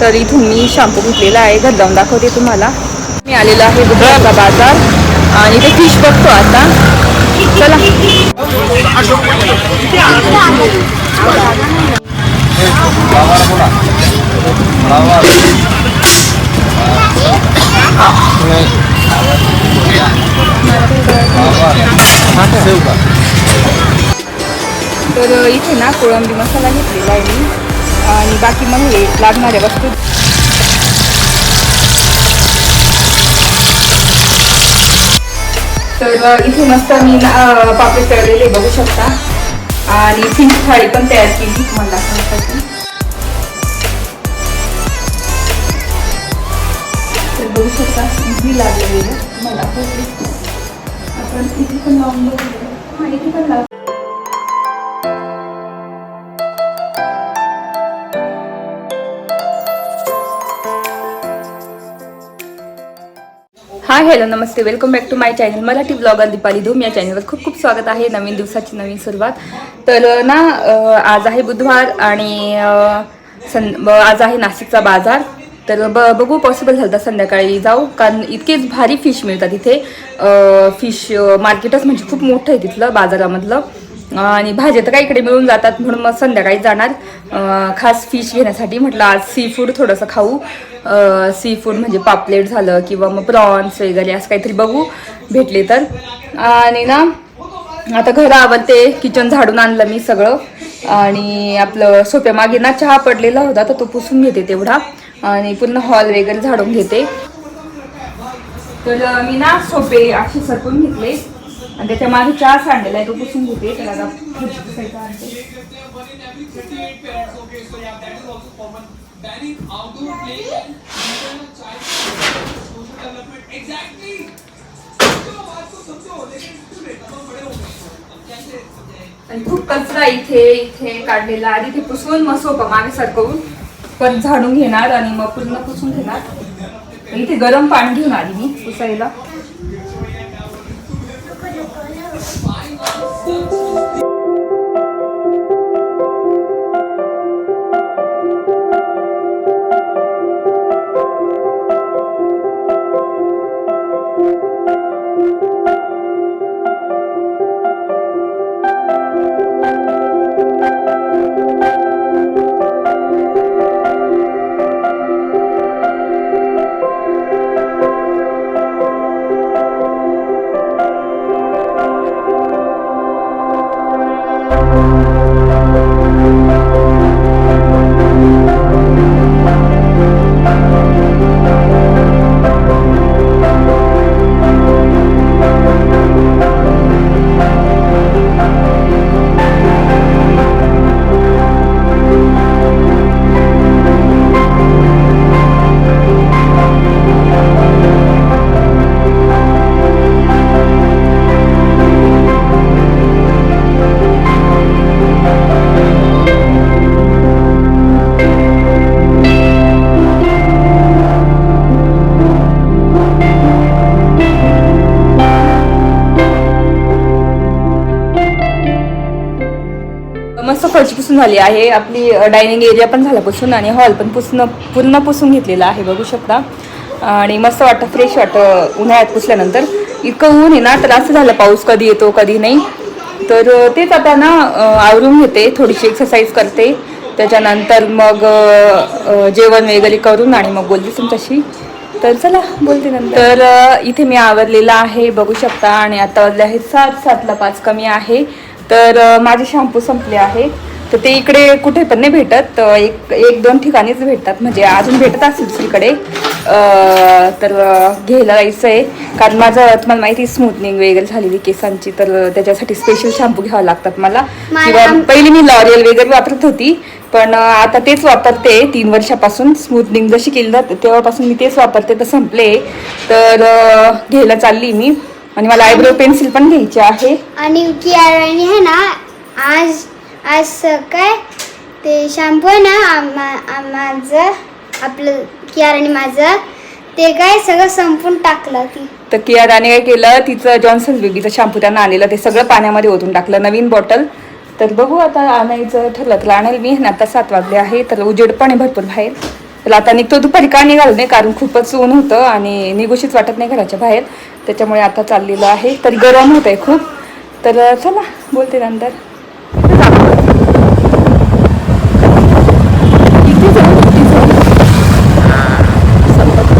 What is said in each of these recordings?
तर इथून मी शॅम्पू घेतलेला आहे. घर लावून दाखवते तुम्हाला. मी आलेलो आहे बुधवारचा बाजार आणि ते फिश बघतो आता. चला. तर इथे ना कोळंबी मसाला घेतलेला आहे मी. आणि बाकी मग हे लागणाऱ्या वस्तू. तर इथे मस्त मी ना तळलेले बघू शकता. आणि फिंच थाळी पण तयार केली तुम्हाला दाखवण्यासाठी. तर बघू शकता इझी लागलेली मला आपण इथे पण लावून बघू इथे पण लावू. Hi hello Namaste. Welcome back to my channel Marathi blogger Deepali Dhoom या चॅनलवर खूप खूप स्वागत आहे. नवीन दिवसाची नवीन सुरुवात. तर ना आज आहे बुधवार आणि सं ब- आज आहे नाशिकचा बाजार. तर ब बघू पॉसिबल झालं तर संध्याकाळी जाऊ. कारण इतकेच भारी फिश मिळतात इथे. फिश मार्केटच म्हणजे खूप मोठं आहे तिथलं बाजारामधलं. आणि भाज्या तर काही इकडे मिळून जातात म्हणून मग संध्याकाळी जाणार. खास फिश घेण्यासाठी म्हटलं आज सी फूड थोडंसं खाऊ. सी फूड म्हणजे पापलेट झालं किंवा मग प्रॉन्स वगैरे असं काहीतरी बघू. भेटले तर. आणि ना आता घर आवडते किचन झाडून आणलं मी सगळं. आणि आपलं सोप्या मागे ना चहा पडलेला होता तर तो पुसून घेते तेवढा. आणि पूर्ण हॉल वगैरे झाडून घेते. तर मी ना सोपे असे सरकून घेतले. आणि त्याच्यामागे चहा सांडलेला आहे तो पुसून घेते त्याला आता फरशी आणते. आणि खूप कचरा इथे इथे काढलेला आधी ते पुसून मग सोपा मागे सरकवून पण झाडून घेणार आणि मग पूर्ण पुसून घेणार. इथे गरम पाणी घेऊन आली मी पुसायला. मस्त झाली आहे. आपली डायनिंग एरिया पण झाला पुसून आणि हॉल पण पुसणं पूर्ण पुसून घेतलेला आहे. बघू शकता. आणि मस्त वाटतं फ्रेश वाटतं उन्हाळ्यात पुसल्यानंतर. इतकं ऊन आहे ना तर असं झालं पाऊस कधी येतो कधी नाही. तर तेच आता ना आवरून घेते थोडीशी एक्सरसाइज करते. त्याच्यानंतर मग जेवण वगैरे करून आणि मग बोलते तुमच्याशी. तर चला बोलते नंतर. तर इथे मी आवरलेला आहे बघू शकता. आणि आता वाजले आहे सात सातला पाच कमी आहे. तर माझे शॅम्पू संपले आहे तर ते इकडे कुठे पण नाही भेटत. एक एक दोन ठिकाणीच भेटतात. म्हणजे अजून भेटत असेल दुसरीकडे. तर घ्यायला जायचं आहे कारण माझं तुम्हाला माहिती स्मूथनिंग वगैरे झालेली केसांची. तर त्याच्यासाठी स्पेशल शॅम्पू घ्यावं लागतात मला. किंवा पहिली मी लॉरियल वगैरे वापरत होती. पण आता तेच वापरते. तीन वर्षापासून स्मूथनिंग जशी केली जाते तेव्हापासून मी तेच वापरते. तर संपले. तर घ्यायला चालली मी. आणि मला आयब्रो पेन्सिल पण घ्यायची आहे. आणि आहे ना आज आज काय? ते शॅम्पू आहे ना आम्हा- माझं आपलं कियाराने माझं ते काय सगळं संपून टाकलं ती तर कियाराने काय केलं तिचं जॉन्सन बेबीचं शॅम्पू त्यांना आणलेलं ते सगळं पाण्यामध्ये ओतून टाकलं नवीन बॉटल तर बघू आता आणायचं ठरलं तर आणेल मी ना आता सात वाजले आहे तर उजेड पण आहे भरपूर बाहेर. तर आता निघतो दुपारी का निघालो नाही कारण खूपच ऊन होतं आणि निघूशीच वाटत नाही घराच्या बाहेर. त्याच्यामुळे आता चाललेलं आहे तरी गरम होत आहे खूप. तर चला बोलते नंतर इथे जाऊ, इथे जाऊ. संपत.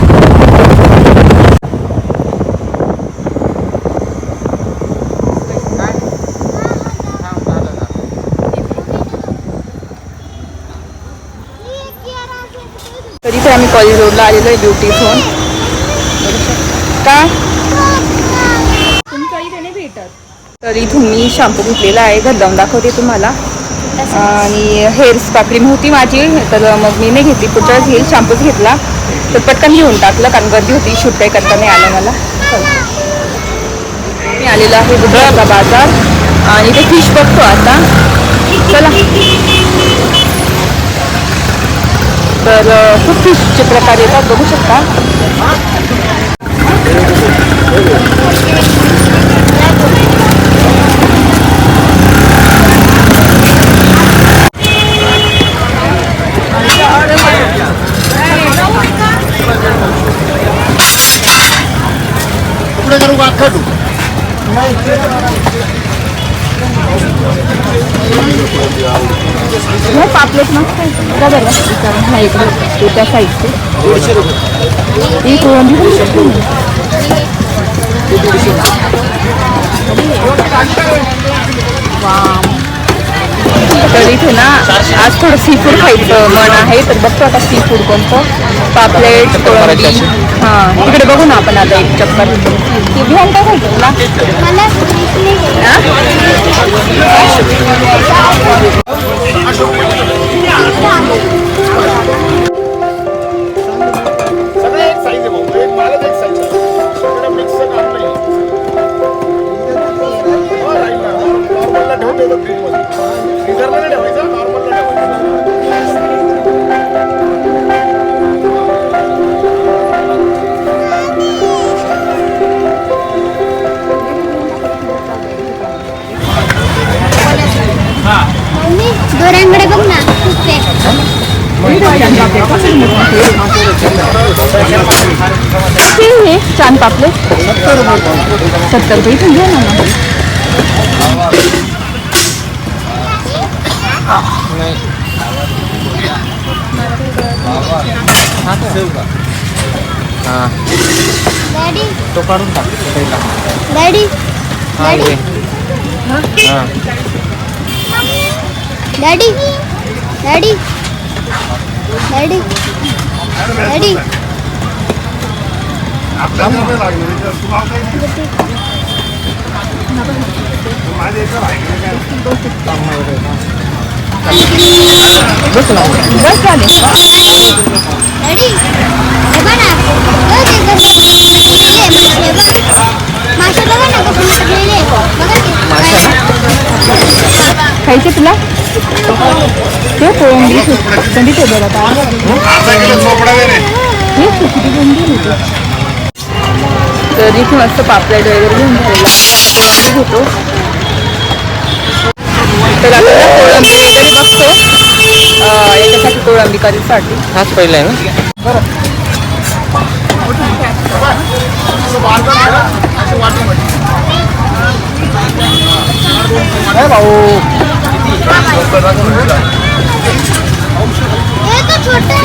तर इथे आम्ही कॉलेज रोडला आलेलो आहे ब्युटी झोन का? तुमचा इथे नाही भेटत. तर मी शॅम्पू घेतलेला आहे घर जाऊन दाखवते तुम्हाला. आणि हेअर स्पा क्रीम होती माझी तर मग मी नाही घेतली. पुढच्या वेळेस घेईल शॅम्पूच घेतला. तर पटकन घेऊन टाकलं कारण गर्दी होती शूट काही करता नाही आलं मला. मी आलेलो आहे बुधवारचा बाजार. आणि ते फिश बघतो आता. चला. तर खूप फिशचे प्रकार येतात बघू शकता. पुढे नाही पापलेट मस्त आहे त्या साईडचे. दीडशे पण तर इथे ना आज थोडं सी फूड खायचं मन आहे तर बघतो आता सी फूड कोणतं. पापलेट कोळंबी. हां तिकडे बघू ना आपण आता एक चक्कर. बिहान काय खायचं तुला? हा? सत्तर रुपये इथून घ्या ना मग. डॅडी तो काढून टाक पहिला डॅडी हा डॅडी घे हा डॅडी डॅडी डॅडी डॅडी खायचे तुला ते कोळंबी कोणती ते बरं आता अर्धा किलो चोपडा दे रे. हे किती कोळंबी होती तर इथे मस्त पापलेट वगैरे घेऊन झालेला. आता घेतो. तर आपल्याला कोळंबी वगैरे बघतो. याच्यासाठी कोळंबी करीसाठी. हाच पहिला आहे ना? हे तर छोटे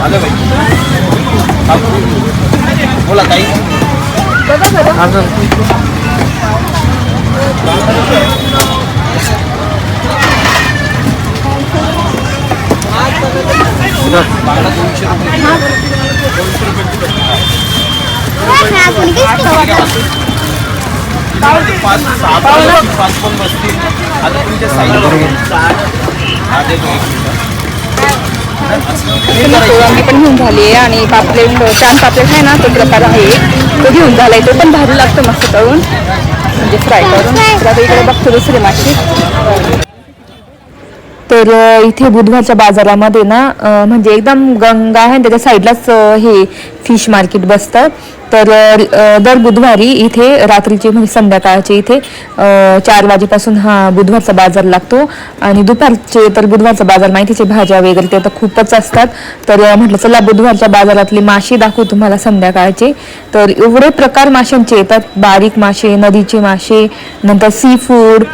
आलं बोला अजून बांगडा दोनशे रुपये पाच सहा पाच पाच पण बसतील आता तुमच्या साईज मी पण घेऊन झाली आहे आणि पापलेट चार पापलेट आहे ना तो प्रकार आहे. तो घेऊन झाला आहे तो पण भारी लागतो मस्त तळून. म्हणजे फ्राय करून. तर आता इकडे बघतो दुसरे मासे तर इथे बुधवारच्या बाजारामध्ये ना म्हणजे एकदम गंगा आहे आणि त्याच्या साईडलाच हे फिश मार्केट बसतं. तर दर बुधवारी इथे रात्रीचे म्हणजे संध्याकाळचे इथे चार वाजेपासून हा बुधवारचा बाजार लागतो. आणि दुपारचे तर बुधवारचा बाजार माहितीचे भाज्या वगैरे ते तर खूपच असतात. तर म्हटलं चला बुधवारच्या बाजारातले मासे दाखवू तुम्हाला संध्याकाळचे. तर एवढे प्रकार माशांचे येतात. बारीक मासे नदीचे मासे नंतर सी फूड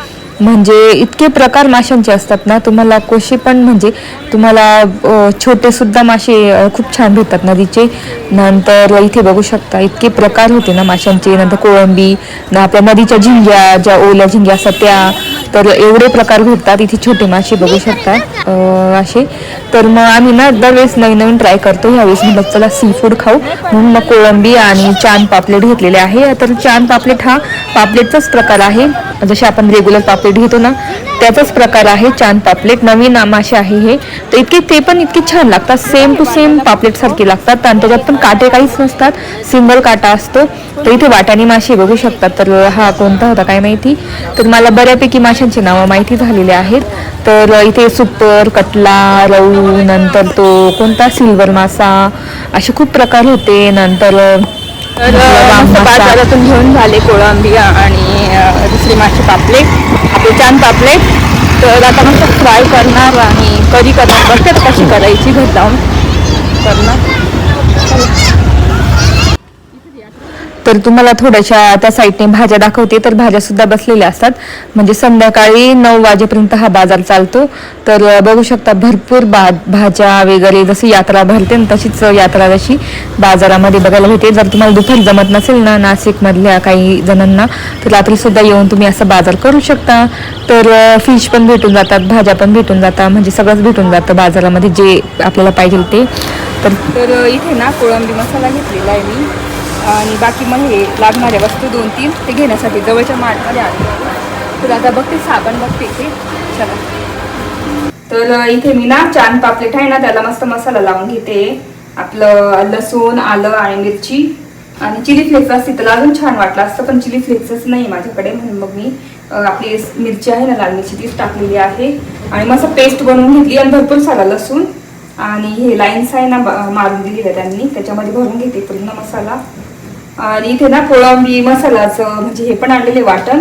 म्हणजे इतके प्रकार माशांचे असतात ना तुम्हाला कोशी पण म्हणजे तुम्हाला छोटेसुद्धा छोटे सुद्धा मासे खूप छान भेटतात नदीचे नंतर इथे बघू शकता इतके प्रकार होते ना माशांचे. नंतर कोळंबी न आपल्या नदीच्या झिंग्या ज्या ओल्या झिंग्या असतात त्या. तर एवढे प्रकार भेटतात इथे छोटे मासे बघू शकता असे तर मग आम्ही ना दरवेळेस नवीन नवीन ट्राय करतो. ह्यावेळेस मी चला सी फूड खाऊ. म्हणून मग कोळंबी आणि चांद पापलेट घेतलेले आहे. तर चान पापलेट हा पापलेटचाच प्रकार आहे. जसे आपण रेग्युलर पापलेट घेतो ना त्याचाच प्रकार आहे चांद पापलेट. नवीन मासे आहे हे. तर इतके ते पण इतके छान लागतात. सेम टू सेम पापलेट सारखे लागतात. आणि त्याच्यात पण काटे काहीच नसतात. सिंगल काटा असतो. तर इथे वाटाणी मासे बघू शकतात. तर हा कोणता होता काय माहिती? तर मला बऱ्यापैकी माशांची नावं माहिती झालेली आहेत. तर इथे सुपर कटला रऊ नंतर तो कोणता? सिल्वर मासा. असे खूप प्रकार होते. नंतर तर मस्त बाजारातून घेऊन झाले कोळंबी आणि दुसरे मासे पापलेट आपले चांद पापलेट. तर आता मस्त फ्राय करणार आणि कधी करणार. बघते आता कशी करायची घर जाऊन. करणार. तर तुम्हाला थोड्याशा त्या साईडने भाज्या दाखवते तर भाज्या सुद्धा बसलेल्या असतात. म्हणजे संध्याकाळी नऊ वाजेपर्यंत हा बाजार चालतो. तर बघू शकता भरपूर बा भाज्या वगैरे जशी यात्रा भरते ना तशीच यात्रा जशी बाजारामध्ये बघायला भेटते. जर तुम्हाला दुपारी जमत नसेल ना नाशिकमधल्या काही जणांना तर रात्रीसुद्धा येऊन तुम्ही असा बाजार करू शकता. तर फिश पण भेटून जातात भाज्या पण भेटून जातात म्हणजे सगळंच भेटून जातं बाजारामध्ये जे आपल्याला पाहिजे ते. तर तर इथे ना कोळंबी मसाला घेतलेला आहे मी. आणि बाकी मग हे लागणाऱ्या वस्तू दोन तीन ते घेण्यासाठी जवळच्या मार्टमध्ये आले. तर आता बघते साबण बघते इथे. चला. तर इथे मी ना चान पापलेट आहे ना त्याला मस्त मसाला लावून घेते. आपलं लसूण आलं आणि मिरची. आणि चिली फ्लेक्स असते तर अजून छान वाटलं असतं पण चिली फ्लेक्सच नाही माझ्याकडे. म्हणून मग मी आपली मिरची आहे ना लाल मिरची तीच टाकलेली आहे. आणि मस्त पेस्ट बनवून घेतली आणि भरपूर सारा लसूण. आणि हे लाईन्स आहे ना मारून दिलेल्या त्यांनी. त्याच्यामध्ये भरून घेते पूर्ण मसाला. आणि इथे ना कोळंबी मसालाचं म्हणजे हे पण आणलेले वाटण.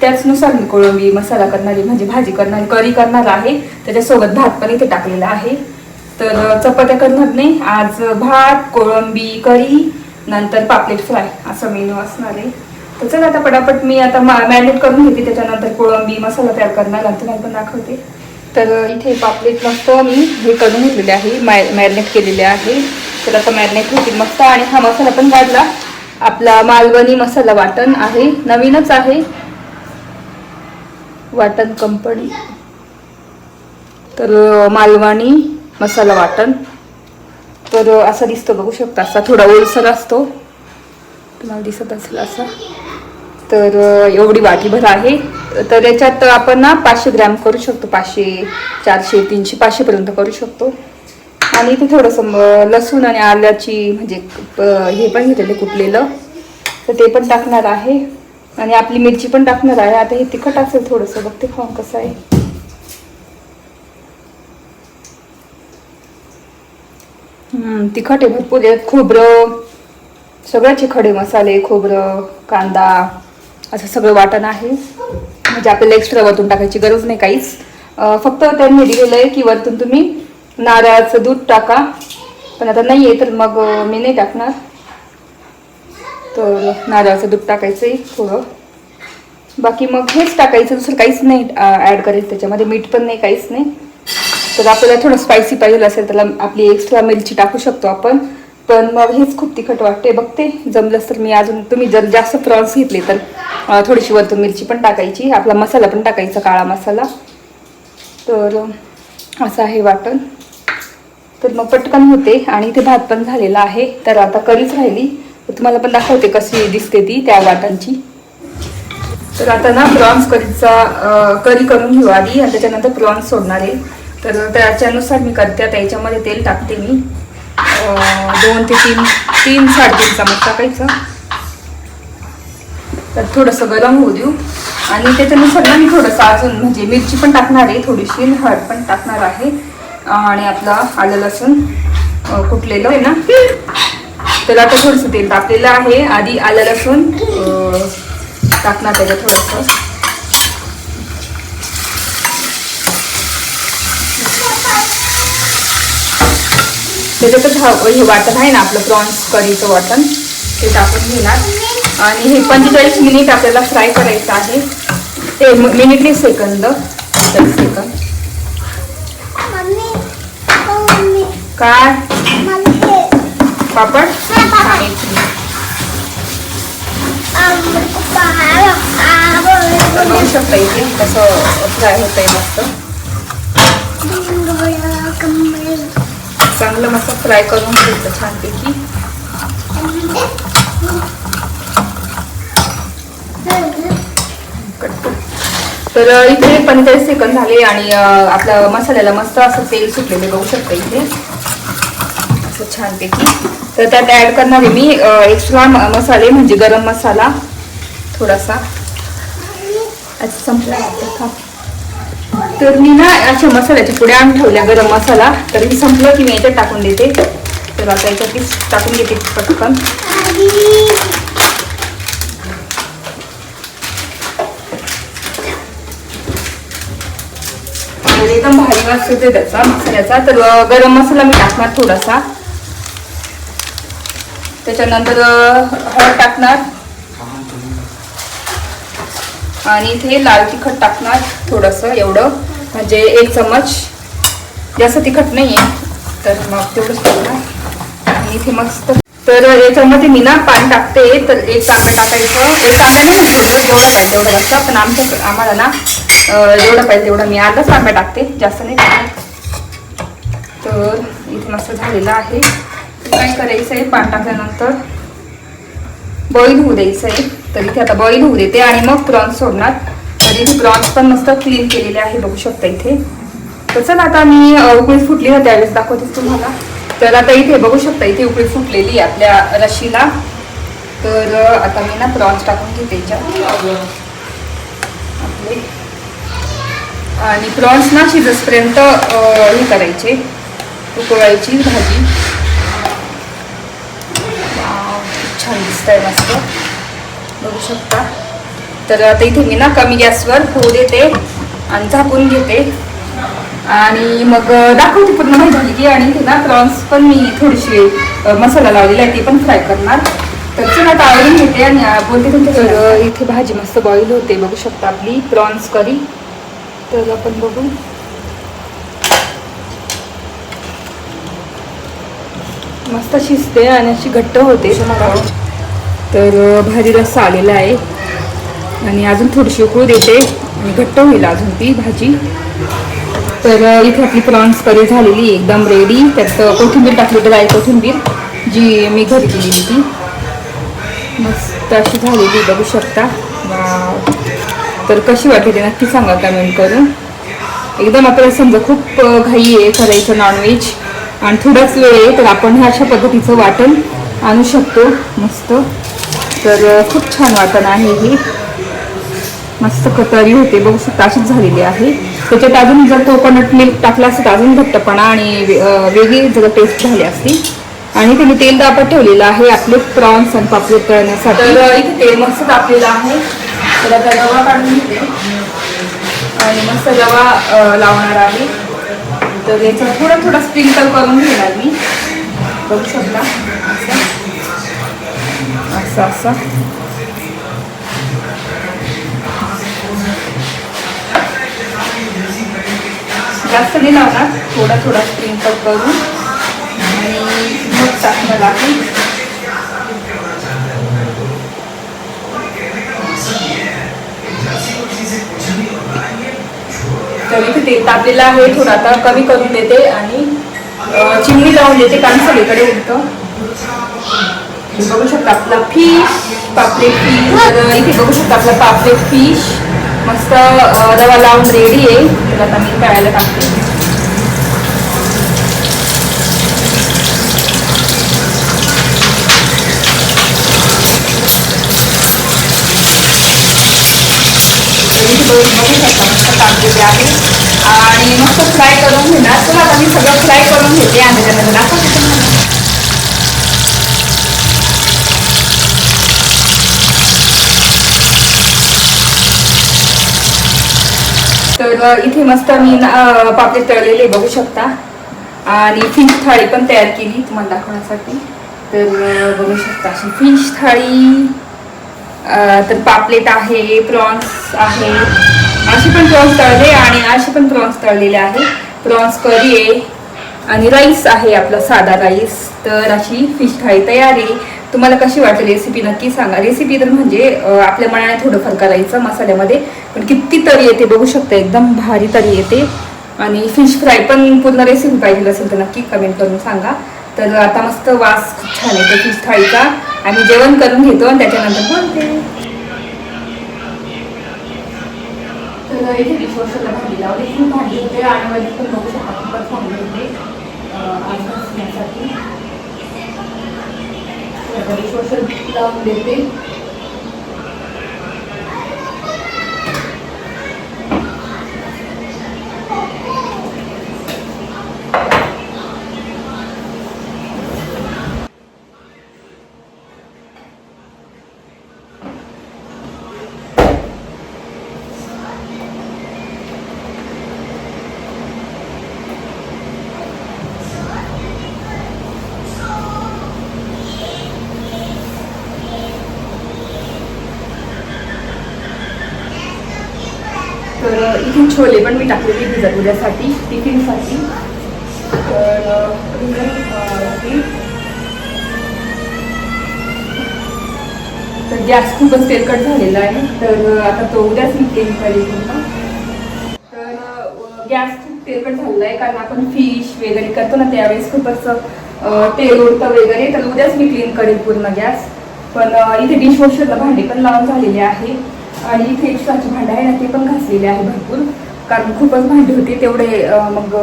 त्याचनुसार मी कोळंबी मसाला करणारी म्हणजे भाजी करणारी करी करणार आहे. त्याच्यासोबत भात पण इथे टाकलेला आहे. तर चपात्या करणार नाही. आज भात कोळंबी करी नंतर पापलेट फ्राय असा मेनू असणार आहे. तर चला आता पटापट मी आता मॅरिनेट करून घेते. त्याच्यानंतर कोळंबी मसाला तयार करणार आणि मी पण दाखवते. तर इथे पापलेट मस्त मी हे करून घेतलेले आहे. मॅ मॅरिनेट केलेले आहे. तर आता मॅरिनेट होतील मस्त. आणि हा मसाला पण काढला आपला मालवणी मसाला वाटण आहे. नवीनच आहे. वाटण कंपनी तर मालवणी मसाला वाटण. तर असा दिसतो बघू शकता. असा थोडा ओलसर असतो. तुम्हाला दिसत असेल असा. तर एवढी वाटीभर आहे. तर याच्यात आपण ना पाचशे ग्रॅम करू शकतो. पाचशे चारशे तीनशे पाचशेपर्यंत करू शकतो. आणि इथे थोडंसं लसूण आणि आल्याची म्हणजे हे पण घेतलेले कुटलेलं. तर ते पण टाकणार आहे. आणि आपली मिरची पण टाकणार आहे. आता हे तिखट असेल थोडंसं बघते खाऊन कसं आहे. तिखट आहे भरपूर. आहे खोबरं सगळ्याचे खडे मसाले खोबरं कांदा असं सगळं वाटण आहे. म्हणजे आपल्याला एक्स्ट्रा वरतून टाकायची गरज नाही काहीच. फक्त त्यांनी दिलेलं आहे की वरतून तुम्ही नारळाचं दूध टाका. पण आता नाही आहे तर मग मी नाही टाकणार. तर नारळाचं दूध टाकायचं आहे थोडं. बाकी मग हेच टाकायचं दुसरं काहीच नाही ॲड करायचं त्याच्यामध्ये. मीठ पण नाही काहीच नाही. तर आपल्याला थोडं स्पायसी पाहिजे असेल त्याला आपली एक्स्ट्रा मिरची टाकू शकतो आपण. पण मग हेच खूप तिखट वाटते बघते जमलंच तर मी अजून तुम्ही जर जास्त प्रॉन्स घेतले तर थोडीशी वरतून मिरची पण टाकायची. आपला मसाला पण टाकायचा काळा मसाला. तर असं आहे वाटण. तर मग पटकन होते आणि इथे भात पण झालेला आहे. तर आता करीच राहिली. तुम्हाला पण दाखवते कशी दिसते ती त्या वाटांची. तर आता ना प्रॉन्स करीचा करी करून घेऊ आधी आणि त्याच्यानंतर प्रॉन्स सोडणार आहे. तर त्याच्यानुसार मी करते. आता याच्यामध्ये तेल टाकते मी. दोन ते तीन तीन साडेतीन चमच टाकायचं. तर थोडंसं गरम होऊ देऊ. आणि त्याच्यानुसार ना मी थोडंसं अजून म्हणजे मिरची पण टाकणार आहे थोडीशी हळद पण टाकणार आहे. आणि आपला आलं लसूण कुटलेलं आहे ना? तर आता थोडंसं तेल टाकलेलं आहे. आधी आलं लसूण टाकणार त्याला थोडंसं. त्याच्यातच हा हे वाटण आहे ना आपलं प्रॉन्स करीचं वाटण. ते टाकून घेणार. आणि हे पंचेचाळीस मिनिट आपल्याला फ्राय करायचं आहे. ते मिनिटने सेकंद सेकंद काय? पापड? बघू शकता इथे कसं फ्राय होतंय मस्त. चांगलं मस्त फ्राय करून घ्यायचं छानपैकी. तर इथे पंचेचाळीस सेकंद झाले आणि आपल्या मसाल्याला मस्त असं तेल सुटलेले बघू शकता इथे. छानपैकी. तर त्यात ॲड करणार आहे मी एक्स्ट्रा मसाले म्हणजे गरम मसाला थोडासा. अच्छा संपला. वाटतं, तर मी ना अशा मसाल्याच्या पुढे आण ठेवल्या गरम मसाला. तर मी संपलं की मी याच्यात टाकून देते. तर आता याच्यात टाकून घेते पटकन. एकदम भारी वास येते त्याचा मसाल्याचा. तर गरम मसाला मी टाकणार थोडासा. त्याच्यानंतर हळद टाकणार. आणि इथे लाल तिखट टाकणार थोडंसं एवढं. म्हणजे एक चमच. जास्त तिखट नाही आहे तर मग तेवढंच टाकणार. आणि इथे मस्त. तर याच्यामध्ये मी ना पाणी टाकते तर एक तांबे टाकायचं. एक तांबे नाही म्हणजे जेवढं पाहिजे तेवढं जास्त. पण आमच्या आम्हाला ना जेवढं पाहिजे तेवढं मी अर्धाच तांबे टाकते जास्त नाही. तर इथे मस्त झालेलं आहे. काय करायचं आहे पाणी टाकल्यानंतर बॉईल होऊ द्यायचं आहे तर इथे आता बॉईल होऊ देते आणि मग प्रॉन्स सोडणार. तर इथे प्रॉन्स पण मस्त क्लीन केलेले आहे बघू शकता इथे. तर चला आता मी उकळी फुटली ना त्यावेळेस दाखवतेच तुम्हाला. तर आता इथे बघू शकता इथे उकळी फुटलेली आपल्या रशीला. तर आता मी ना प्रॉन्स टाकून घेते आपले. आणि प्रॉन्स ना शिजसपर्यंत हे करायचे. उकळायची भाजी. छान दिसतंय मस्त. बघू शकता. तर आता इथे मी ना कमी गॅसवर होऊ देते आणि झाकून घेते. आणि मग दाखवते पूर्ण माहिती झाली की आणि इथे ना प्रॉन्स पण मी थोडीशी मसाला लावलेला आहे ती पण फ्राय करणार. तर चला तावडून घेते आणि बोलते तुमच्या इथे भाजी मस्त बॉईल होते बघू शकता आपली प्रॉन्स करी. तर आपण बघू. मस्त शिजते आणि अशी घट्ट होते. मला तर भाजीला भाजी रस्सा आलेला आहे. आणि अजून थोडीशी उकळू देते. आणि घट्ट होईल अजून ती भाजी. तर इथे आपली प्रॉन्स करी झालेली एकदम रेडी त्यात कोथिंबीर टाकली तर आहे कोथिंबीर. जी मी घरी केलेली होती. मस्त अशी झालेली बघू शकता. तर कशी वाटली ते नक्की सांगा कमेंट करून. एकदम आपल्याला समजा खूप घाई आहे करायचं नॉनव्हेज आणि थोडाच वेळ आहे तर आपण ह्या अशा पद्धतीचं वाटण आणू शकतो. मस्त. तर खूप छान वाटण आहे हे. मस्त कटारी होते बघू शकता अशीच झालेली आहे. त्याच्यात अजून जर कोकोनट मिल्क टाकलं असतं तर अजून घट्टपणा आणि वेगळी जर टेस्ट झाली असती. आणि त्याने तेल दापत ठेवलेलं आहे आपले प्रॉन्स आणि पापलेट करण्यासाठी. तर इथे तेल मस्त तापलेलं आहे. तर आता रवा काढून घेते. आणि मस्त रवा लावणार आहे. तर याच्यात थोडा थोडा स्प्रिंकल करून घेणार मी. बघू शकता? असं असं असं. जास्त नाही लावणार. थोडा थोडा स्प्रिंकल करून. आणि मग टाकणार आहे. तर इथे ते तापलेलं आहे थोडं आता कमी करून देते आणि चिमणी लावून देते कारण सगळीकडे उठतं बघू शकता आपला फिश पापलेट फिश तर इथे बघू शकता आपला पापलेट फिश मस्त रवा लावून रेडी आहे. तर आता मी तळायला टाकते. घेतलेली आहे आणि मस्त फ्राय करून घेणार तर आता मी सगळं फ्राय करून घेते आणि त्याच्यानंतर दाखवते तर इथे मस्त मी पापलेट तळलेले बघू शकता आणि फिश थाळी पण तयार केली तुम्हाला दाखवण्यासाठी तर बघू शकता अशी फिश थाळी तर पापलेट आहे प्रॉन्स आहे. असे पण प्रॉन्स तळले आणि असे पण प्रॉन्स तळलेले आहे. प्रॉन्स करी आहे. आणि राईस आहे आपला साधा राईस तर अशी फिश थाळी तयार आहे. तुम्हाला कशी वाटते रेसिपी नक्की सांगा. रेसिपी तर म्हणजे आपल्या मनाने थोडंफार करायचं मसाल्यामध्ये. पण किती तरी येते बघू शकता. एकदम भारी तरी येते. आणि फिश फ्राय पण पूर्ण रेसिपी पाहिजे असेल तर नक्की कमेंट करून सांगा. तर आता मस्त वास खूप छान येतो फिश थाळीचा. आम्ही जेवण करून घेतो आणि त्याच्यानंतर बोलते. तर इथे डिशवॉशरला भांडी लावली खूप भांडी होते आणि मध्ये पण बघू शकता खूपच भांडी होते अं, आज घासण्यासाठी डिशवॉशर लावून देते. तर इथे छोले पण मी टाकलेले भिजत उद्यासाठी टिफिनसाठी. तर तर गॅस खूपच तेलकट झालेला आहे. तर आता तो उद्याच मी क्लीन करेल तर गॅस खूप तेलकट झालेला आहे कारण आपण फिश वगैरे करतो ना त्यावेळेस खूपच तेल उरतं वगैरे. तर उद्याच मी क्लीन करेल पूर्ण गॅस. पण इथे डिशवॉशरला भांडे पण लावून झालेले आहे. आणि इथे एक्स्ट्राचे भांडे आहे ना ते पण घासलेले आहे भरपूर. कारण खूपच भांडे होते तेवढे मग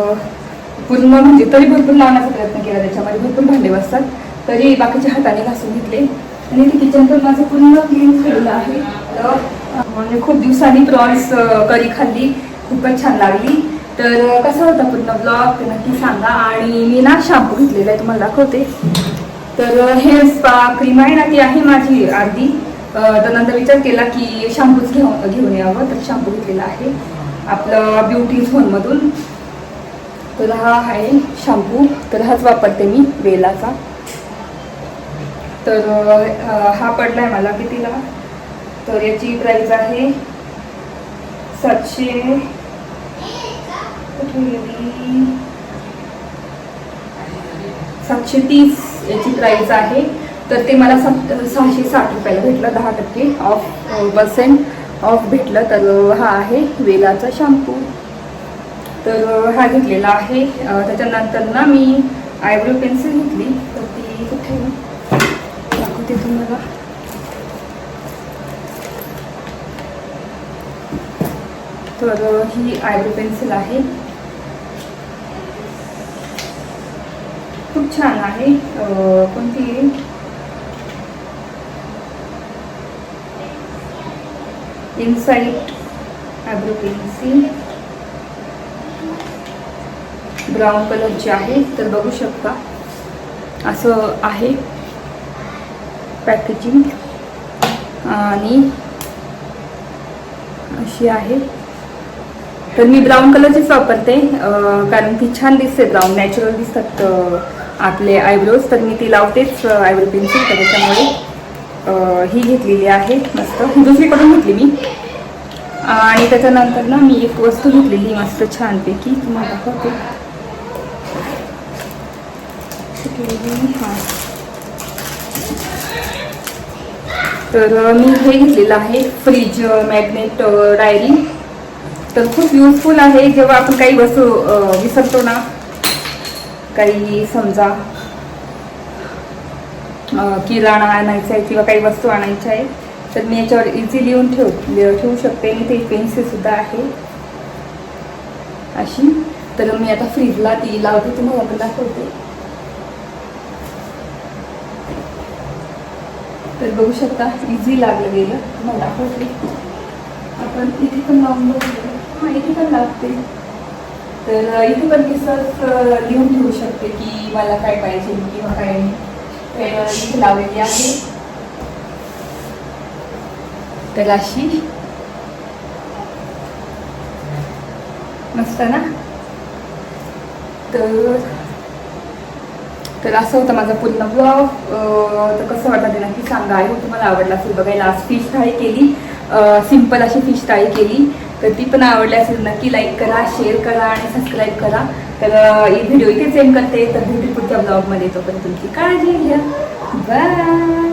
पूर्ण म्हणजे तरी भरपूर लावण्याचा प्रयत्न केला त्याच्यामध्ये भरपूर भांडे बसतात. तरी बाकीच्या हाताने घासून घेतले. आणि ते किचन तर माझं पूर्ण क्लीन झालेलं आहे. तर, म्हणजे खूप दिवसांनी प्रॉन्स करी खाल्ली. खूपच छान लागली. तर कसा होता पूर्ण ब्लॉग ते नक्की सांगा. आणि मी ना शॅम्पू घेतलेला आहे तुम्हाला दाखवते. तर हेअर स्पा क्रीम आहे ना ती आहे माझी अर्धी. तर विचार केला की शॅम्पूच घेऊन घेऊन यावं तर शॅम्पू घेतलेला आहे. आपलं ब्युटी झोनमधून तर हा आहे शॅम्पू तर हाच वापरते मी वेलाचा. तर हा पडला आहे मला कितीला? तर याची प्राईज आहे सातशे सातशे तीस याची प्राईज आहे. तर ते मला सात सहाशे साठ रुपयाला भेटलं दहा टक्के ऑफ पर्सेंट ऑफ भेटलं. तर हा आहे वेलाचा शॅम्पू तर हा घेतलेला आहे. त्याच्यानंतर ना मी आयब्रो पेन्सिल घेतली. तर ती कुठे दाखवते तुम्हाला. तर ही आयब्रो पेन्सिल आहे. खूप छान आहे. कोणती इनसाइट आयब्रो पेन्सिल ब्राऊन कलरची आहे तर बघू शकता. असं आहे पॅकेजिंग आणि अशी आहे. तर मी ब्राऊन कलरचीच वापरते कारण ती छान दिसते ब्राऊन नॅचरल दिसतात आपले आयब्रोज तर मी ती लावतेच आयब्रो पेन्सिल तर त्याच्यामुळे ही घेतलेली आहे मस्त. दुसरीकडून घेतली मी. आणि त्याच्यानंतर ना मी एक वस्तू घेतलेली मस्त छानपैकी. तुम्हाला दाखवते. तर मी हे घेतलेलं आहे फ्रीज मॅग्नेट डायरी. तर खूप युजफुल आहे. जेव्हा आपण काही वस्तू विसरतो ना काही समजा किराणा आणायचा आहे किंवा काही वस्तू आणायच्या आहे तर मी याच्यावर इझी लिहून ठेव ठेवू शकते. आणि ते पेन्सिलसुद्धा आहे. अशी. तर मी आता फ्रीजला ती लावते तुम्हाला पण दाखवते. तर बघू शकता इझी लागलं गेलं. तुम्हाला दाखवते. आपण इथे पण लावून बघूया. इथे पण लागते तर इथे पण किसच लिहून ठेवू शकते की मला काय पाहिजे किंवा काय नाही. इथे लावलेली आहे तर अशी मस्त ना तर तर असं होतं माझा पूर्ण ब्लॉग तर कसं वाटतं ते नक्की सांगा आहे तुम्हाला आवडला असेल बघायला आज फिश थाळी केली सिंपल अशी फिश थाळी केली तर ती पण आवडली असेल नक्की लाईक करा शेअर करा आणि सबस्क्राईब करा तर व्हिडिओ इथेच सेंड करते. तर भेटू पुढच्या ब्लॉगमध्ये तोपर्यंत तुमची काळजी घ्या. बाय